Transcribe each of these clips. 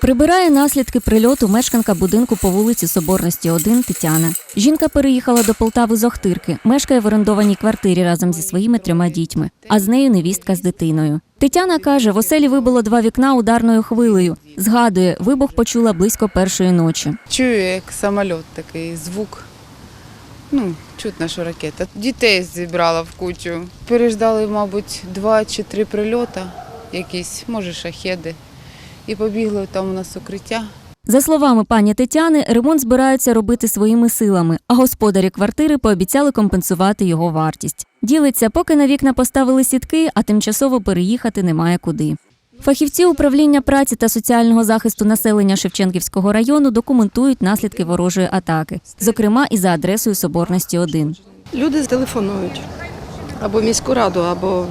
Прибирає наслідки прильоту мешканка будинку по вулиці Соборності 1 Тетяна. Жінка переїхала до Полтави з Охтирки, мешкає в орендованій квартирі разом зі своїми трьома дітьми, а з нею невістка з дитиною. Тетяна каже, в оселі вибило два вікна ударною хвилею. Згадує, вибух почула близько першої ночі. Чую, як самоліт такий, звук. Ну, чутно, що ракета. Дітей зібрала в кучу. Переждали, мабуть, два чи три прильота, якісь, може, шахеди. І побігли там у нас укриття. За словами пані Тетяни, ремонт збираються робити своїми силами, а господарі квартири пообіцяли компенсувати його вартість. Ділиться, поки на вікна поставили сітки, а тимчасово переїхати немає куди. Фахівці управління праці та соціального захисту населення Шевченківського району документують наслідки ворожої атаки, зокрема і за адресою Соборності 1. Люди телефонують або міську раду, або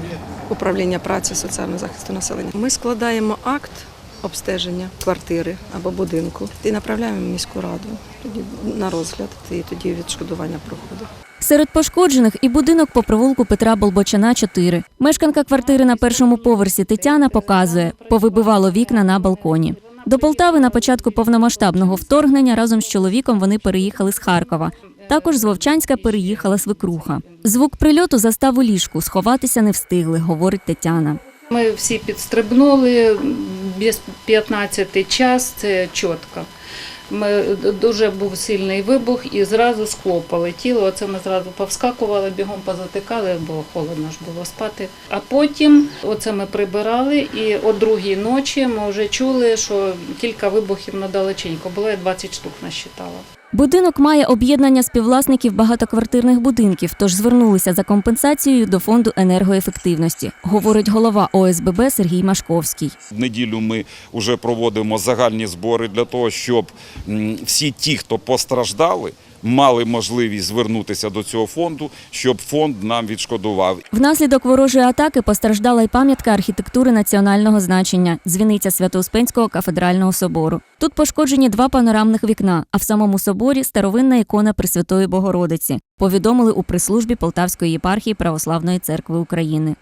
управління праці соціального захисту населення. Ми складаємо акт обстеження квартири або будинку і направляємо в міську раду тоді на розгляд, і тоді відшкодування проходить. Серед пошкоджених і будинок по провулку Петра Болбочана 4. Мешканка квартири на першому поверсі Тетяна показує, повибивало вікна на балконі. До Полтави на початку повномасштабного вторгнення разом з чоловіком вони переїхали з Харкова. Також з Вовчанська переїхала свекруха. Звук прильоту застав у ліжку, сховатися не встигли, говорить Тетяна. Ми всі підстрибнули без 15 час, це чітко. Ми, дуже був сильний вибух і зразу скло тіло. Оце ми зразу повскакували, бігом позатикали, бо холодно ж було спати. А потім оце ми прибирали, і о другій ночі ми вже чули, що кілька вибухів надалеченько. Було я 20 штук насчитала. Будинок має об'єднання співвласників багатоквартирних будинків, тож звернулися за компенсацією до фонду енергоефективності, говорить голова ОСББ Сергій Машковський. В неділю ми вже проводимо загальні збори для того, щоб всі ті, хто постраждали, мали можливість звернутися до цього фонду, щоб фонд нам відшкодував. Внаслідок ворожої атаки постраждала й пам'ятка архітектури національного значення дзвіниця Свято-Успенського кафедрального собору. Тут пошкоджені два панорамних вікна, а в самому соборі старовинна ікона Пресвятої Богородиці. Повідомили у прес-службі Полтавської єпархії Православної церкви України.